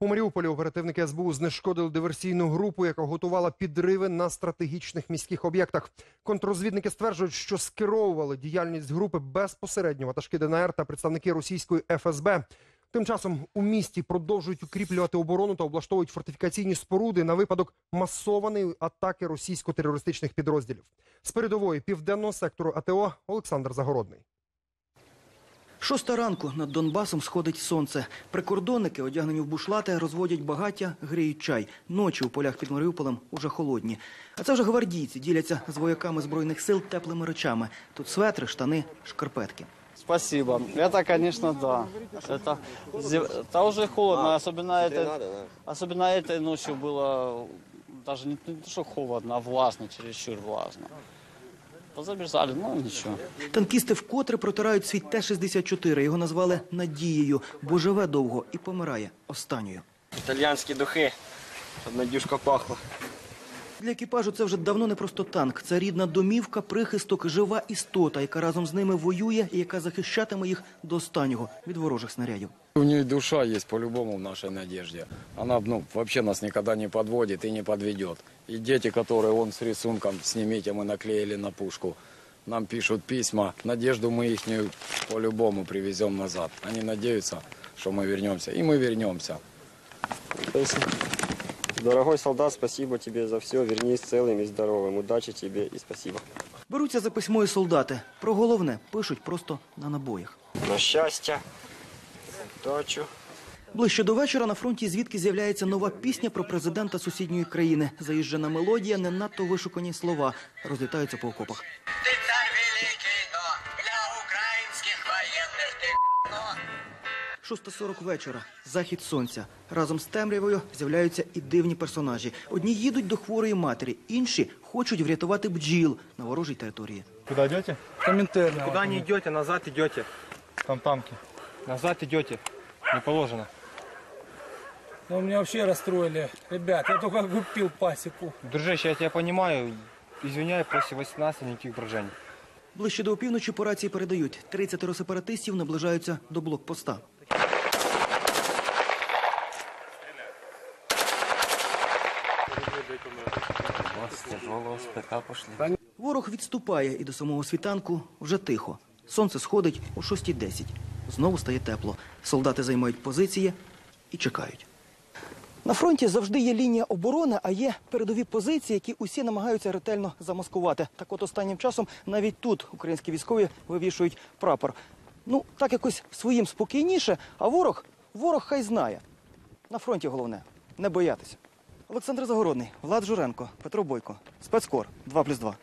У Маріуполі оперативники СБУ знешкодили диверсійну групу, яка готувала підриви на стратегічних міських об'єктах. Контррозвідники стверджують, що скеровували діяльність групи безпосередньо ватажки ДНР та представники російської ФСБ. Тим часом у місті продовжують укріплювати оборону та облаштовують фортифікаційні споруди на випадок масованої атаки російсько-терористичних підрозділів. З передової південного сектору АТО Олександр Загородний. Шоста ранку над Донбасом сходить сонце. Прикордонники, одягнені в бушлати, розводять багаття, гріють чай. Ночі у полях під Маріуполем уже холодні. А це вже гвардійці діляться з вояками збройних сил теплими речами. Тут светри, штани, шкарпетки. Спасибо. Это, конечно, да. Это, зе- это уже холодно, особенно, это, особенно этой ночью было даже не, не то, что холодно, а влажно, чересчур влажно. Позабежали, ну нічого. Танкісти вкотре протирають свій Т-64. Його назвали Надією, бо живе довго і помирає останньою. Італіянські духи, Одна Надюшка пахла. Для екіпажу це вже давно не просто танк. Це рідна домівка, прихисток, жива істота, яка разом з ними воює і яка захищатиме їх до останнього від ворожих снарядів. У нее душа есть по-любому в нашей надежде. Она ну, вообще нас никогда не подводит и не подведет. И дети, которые он с рисунком «Снимите, мы наклеили на пушку», нам пишут письма. Надежду мы их по-любому привезем назад. Они надеются, что мы вернемся. И мы вернемся. Дорогой солдат, спасибо тебе за все. Вернись целым и здоровым. Удачи тебе и спасибо. Беруться за письмо і солдати. Про головне пишуть просто на набоях. На щастя, удачу. Ближче до вечора на фронті звідки з'являється нова пісня про президента сусідньої країни. Заїжджена мелодія, не надто вишукані слова, розлітаються по окопах. 6.40 вечора. Захід сонця. Разом з темрявою з'являються і дивні персонажі. Одні їдуть до хворої матері, інші хочуть врятувати бджіл на ворожій території. Куда идете? Коминтерна. Куда не идете, назад идете. Там танки. Назад идете. Не положено. Ну, меня вообще расстроили. Ребят, я только купил пасеку. Дружище, я тебя понимаю. Извиняй, после 18 никаких брожений. Ближче до опівночі по рації передають. 30 сепаратистів наближаються до блокпоста. Ворог відступає і до самого світанку вже тихо. Сонце сходить о 6.10. Знову стає тепло. Солдати займають позиції і чекають. На фронті завжди є лінія оборони, а є передові позиції, які усі намагаються ретельно замаскувати. Так от останнім часом навіть тут українські військові вивішують прапор. Ну, так якось своїм спокійніше, а ворог, ворог хай знає. На фронті головне не боятися. Олександр Загородний, Влад Журенко, Петро Бойко, спецкор 2+,2.